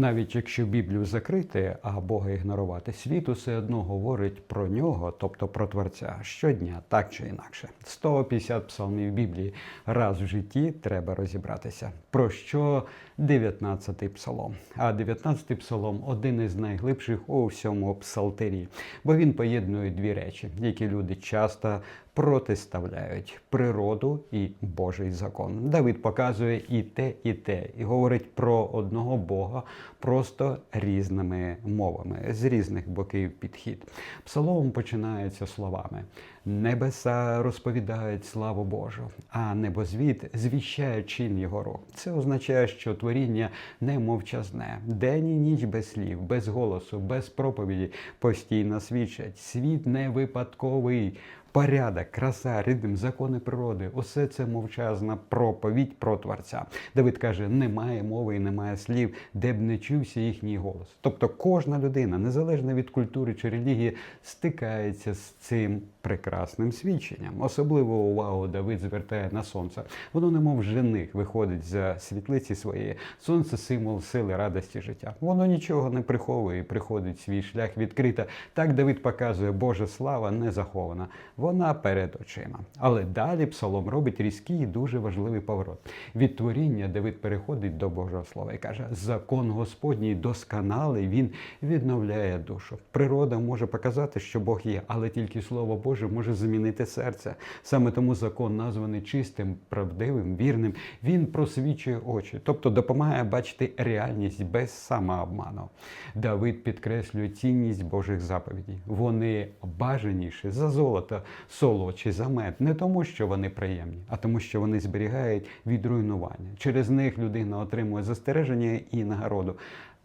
Навіть якщо Біблію закрити, а Бога ігнорувати, світ усе одно говорить про нього, тобто про Творця, щодня, так чи інакше. 150 псалмів Біблії раз в житті треба розібратися. Про що 19-й псалом? А 19-й псалом один із найглибших у всьому псалтирі, бо він поєднує дві речі, які люди часто протиставляють природу і Божий закон. Давид показує і те, і те, і говорить про одного Бога просто різними мовами, з різних боків підхід. Псалом починається словами: Небеса розповідають славу Божу, а небозвід звіщає чин його рук. Це означає, що творіння не мовчазне, день і ніч без слів, без голосу, без проповіді постійно свідчать. Світ не випадковий. Порядок, краса, ритм, закони природи усе це мовчазна проповідь про Творця. Давид каже: немає мови і немає слів, де б не чувся їхній голос. Тобто кожна людина, незалежно від культури чи релігії, стикається з цим прекрасним свідченням. Особливу увагу Давид звертає на сонце. Воно, немов жених, виходить за світлиці своєї. Сонце символ сили, радості життя. Воно нічого не приховує, приходить свій шлях відкрита. Так Давид показує, Божа слава не захована. Вона перед очима. Але далі псалом робить різкий і дуже важливий поворот. Від творіння Давид переходить до Божого слова і каже: закон Господній досконалий, він відновляє душу. Природа може показати, що Бог є, але тільки Слово Боже може змінити серце. Саме тому закон названий чистим, правдивим, вірним. Він просвічує очі, тобто допомагає бачити реальність без самообману. Давид підкреслює цінність Божих заповідей. Вони бажаніші за золото, солодші за мед, не тому, що вони приємні, а тому, що вони зберігають від руйнування. Через них людина отримує застереження і нагороду.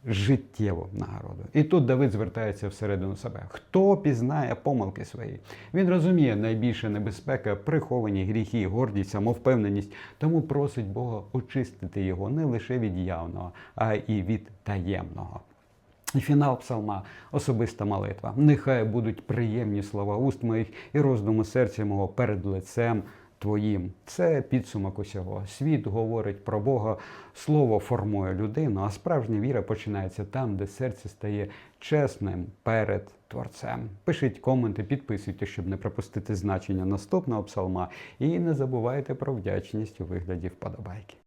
Життєву нагороду. І тут Давид звертається всередину себе. Хто пізнає помилки свої? Він розуміє найбільша небезпека, приховані гріхи, гордість, самовпевненість, тому просить Бога очистити його не лише від явного, а і від таємного. І фінал псалма особиста молитва. Нехай будуть приємні слова уст моїх і роздуми серця мого перед лицем Твоїм. Це підсумок усього. Світ говорить про Бога, слово формує людину, а справжня віра починається там, де серце стає чесним перед Творцем. Пишіть коменти, підписуйтесь, щоб не пропустити значення наступного псалма. І не забувайте про вдячність у вигляді вподобайки.